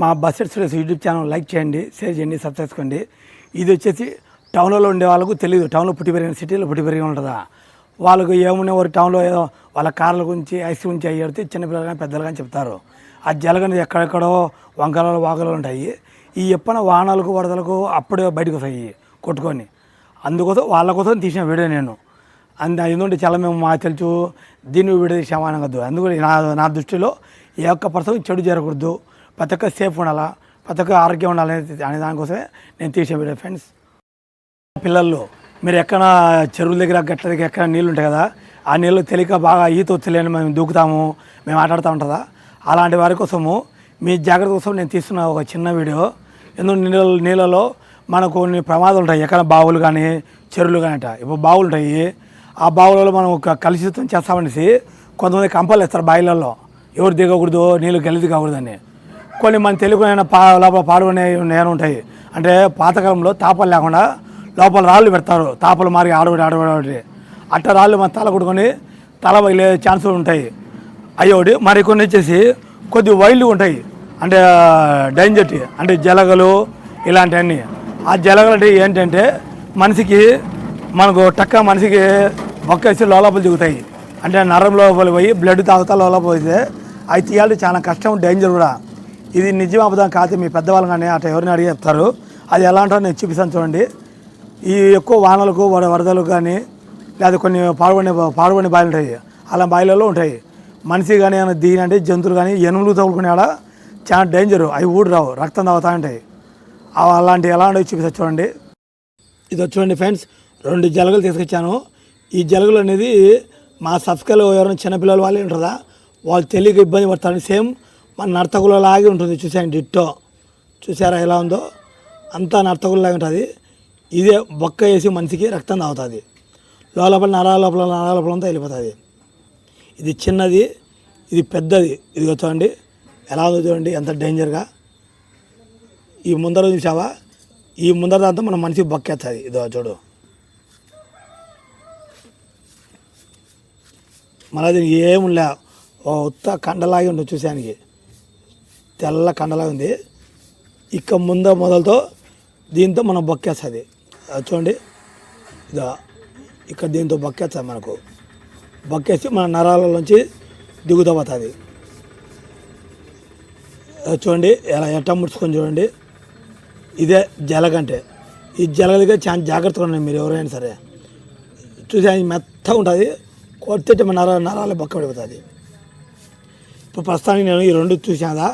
మా bus express YouTube channel like చేయండి share చేయండి సబ్స్క్రైబ్ చేసుకోండి. ఇది వచ్చేసి టౌన్లో ఉండే వాళ్ళకు తెలియదు టౌన్లో పుట్టి పెరిగిన సిటీలో పుట్టి పెరిగి ఉంటుందా? వాళ్ళకు ఏమున్నా వారు టౌన్లో ఏదో వాళ్ళ కార్ల గురించి ఐస్ గురించి అయ్యి పెడితే చిన్నపిల్లలు కానీ పెద్దలు కానీ చెప్తారు. అది జలగని ఎక్కడెక్కడో వంకరలు వాకలు ఉంటాయి. ఈ ఎప్పన వాహనాలకు వరదలకు అప్పుడే బయటకు వస్తాయి కొట్టుకొని. అందుకోసం వాళ్ళ కోసం తీసిన వీడియో నేను. అందు ఎందుకంటే చాలా మేము మా తెలుసు దీన్ని వీడియో సమానం కద్దు అందుకని నా నా దృష్టిలో ఏ ఒక్క పర్సన్ చెడు జరగకూడదు. ప్రతి ఒక్క సేఫ్ ఉండాలా? ప్రతి ఒక్క ఆరోగ్యం ఉండాలి అనే దానికోసమే నేను తీసే వీడియో ఫ్రెండ్స్ పిల్లలు మీరు ఎక్కడ చెరువుల దగ్గర గట్ల దగ్గర ఎక్కడ నీళ్ళు ఉంటాయి కదా ఆ నీళ్ళు తెలియక బాగా ఈత వచ్చలేని మేము దూకుతాము మేము ఆటాడుతూ ఉంటుందా? అలాంటి వారి కోసము మీ జాగ్రత్త కోసం నేను తీస్తున్న ఒక చిన్న వీడియో. ఎందుకు నీళ్ళ నీళ్ళలో మనకు కొన్ని ప్రమాదాలు ఉంటాయి. ఎక్కడ బావులు కానీ చెరువులు కానీ అంట. ఇప్పుడు బావులు ఉంటాయి. ఆ బావులలో మనం ఒక కలుషితం చేస్తామనేసి కొంతమంది కంపాలు వేస్తారు బావిలలో ఎవరు దిగకూడదు నీళ్ళు గెలిది కాకూడదని కొన్ని మన తెలుగు పా లోపల పాడుకునే నేను ఉంటాయి. అంటే పాతకాలంలో తాపలు లేకుండా లోపల రాళ్ళు పెడతారు. తాపలు మారి ఆడబడి ఆడబడి అట్ట రాళ్ళు మన తల కొట్టుకొని తల పగిలే ఛాన్సులు ఉంటాయి. అయ్యోడి మరి కొన్ని వచ్చేసి కొద్ది వైల్డ్ ఉంటాయి. అంటే డేంజర్టీ అంటే జలగలు ఇలాంటివన్నీ. ఆ జలగలు అంటే ఏంటంటే మనిషికి మనకు టక్క మనిషికి బొక్కేసి లోపల దిగుతాయి. అంటే నరం లోపల పోయి బ్లడ్ తాగుతా లోపల పోతే అవి తీయాలంటే చాలా కష్టం డేంజర్ కూడా. ఇది నిజం అబద్ధం కాదు మీ పెద్దవాళ్ళు కానీ అట్లా ఎవరిని అడిగి చెప్తారు. అది ఎలా అంటారో నేను చూపిస్తాను చూడండి. ఈ ఎక్కువ వానలకు వరదలకు కానీ లేదా కొన్ని పాడుబడిన పాడుబడిన బావిలు ఉంటాయి. అలా బావిలలో ఉంటాయి. మనిషి కానీ ఏమైనా దీని అంటే జంతువులు కానీ ఎనుములు తగులుకునే ఆడ చాలా డేంజర్ అవి ఊడి రావు. రక్తం తాగుతా ఉంటాయి. అలాంటివి అలాంటి ఎలా ఉంటాయో చూపిస్తా చూడండి. ఇది చూడండి ఫ్రెండ్స్ రెండు జలగలు తీసుకొచ్చాను. ఈ జలగలు అనేది మా సబ్స్క్రైబ్ ఎవరైనా చిన్నపిల్లలు వాళ్ళే ఉంటుందా వాళ్ళు తెలియక ఇబ్బంది పడతారు. సేమ్ మన నర్తకులలాగే ఉంటుంది. చూసాను డిట్టో. చూసారా ఎలా ఉందో? అంతా నర్తకులలాగా ఉంటుంది. ఇదే బొక్క వేసి మనిషికి రక్తం తాగుతుంది. లోపల నరాల లోపల నరాల లోపల అంతా వెళ్ళిపోతుంది. ఇది చిన్నది ఇది పెద్దది. ఇది చూడండి. ఎలా ఉందో చూడండి. ఎంత డేంజర్గా. ఈ ముందర చూసావా ఈ ముందర దాంతో మన మనిషికి బొక్కేస్తుంది. ఇదో చూడు. మళ్ళీ దీనికి ఏములే ఓ ఉత్త కండలాగి ఉంటుంది చూసానికి తెల్ల కండలా ఉంది. ఇక్కడ ముంద మొదలతో దీంతో మనం బొక్కేస్తుంది. అది చూడండి. ఇదో ఇక్కడ దీంతో బొక్కేస్తుంది మనకు. బొక్కేసి మన నరాల నుంచి దిగుతూ చూడండి. ఎలా ఎట్ట ముడుచుకొని చూడండి. ఇదే జలగంటే. ఈ జలగలిగా చాలా జాగ్రత్తగా ఉండండి మీరు ఎవరైనా సరే. చూసి అది మెత్తగా ఉంటుంది. కొడితే మన నరాలు నరాలు బొక్క పడిపోతుంది. ఇప్పుడు ప్రస్తుతానికి నేను ఈ రెండు చూసాదా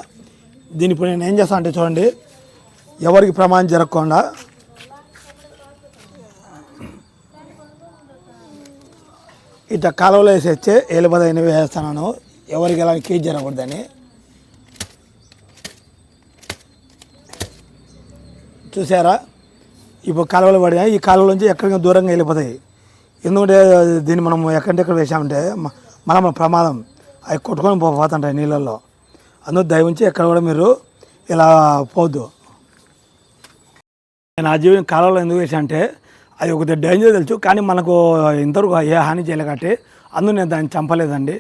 దీని ఇప్పుడు నేను ఏం చేస్తాను అంటే చూడండి. ఎవరికి ప్రమాదం జరగకుండా ఇట్లా కాలువలో వేసేస్తే ఎలుబదైన వేస్తున్నాను ఎవరికి ఎలా కేజీ జరగకూడదని. చూసారా? ఇప్పుడు కాలువలు పడినా ఈ కాలువల నుంచి ఎక్కడికి దూరంగా వెళ్ళిపోతాయి. ఎందుకంటే దీన్ని మనం ఎక్కడికెక్కడ వేసామంటే మన ప్రమాదం. అవి కొట్టుకొని పో- పోతుంటాయి నీళ్ళల్లో. అందులో దయవుంచి ఎక్కడ కూడా మీరు ఇలా పోద్దు నేను ఆ జీవితం కాలంలో ఎందుకు వేసా అంటే అది ఒక డేంజర్ తెలుసు కానీ మనకు ఇంతవరకు ఏ హాని చేయలే కాబట్టి అందుకు నేను దాన్ని చంపలేదండి.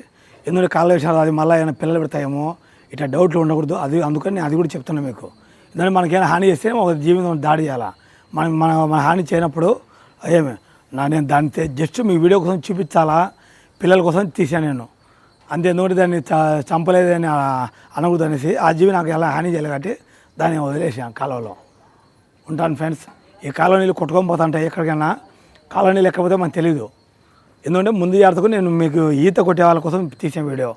ఎందుకంటే కాలం వేసిన అది మళ్ళీ ఏమైనా పిల్లలు పెడతాయేమో ఇట్లా డౌట్లు ఉండకూడదు అది అందుకని నేను అది కూడా చెప్తున్నాను మీకు. ఎందుకంటే మనకేమైనా హాని చేస్తే ఒక జీవితం దాడి చేయాలా? మనం మన మన హాని చేయనప్పుడు ఏమి? నా నేను దాన్ని జస్ట్ మీ వీడియో కోసం చూపించాలా? పిల్లల కోసం తీసాను నేను. అంతే నోటి దాన్ని చ- చంపలేదని ఆ- అనేసి ఆ జీవి నాకు ఎలా హాని చేయలేదు కాబట్టి దాన్ని వదిలేసాను కాలువలో. ఉంటాను ఫ్రెండ్స్ ఈ కాలువ నీళ్ళు కొట్టుకొని పోతుంటాయి ఎక్కడికైనా. కాలువ నీళ్ళు ఎక్కకపోతే మనకు తెలియదు ఎందుకంటే ముందు జాగ్రత్తకు నేను మీకు ఈత కొట్టే వాళ్ళ కోసం తీసిన వీడియో.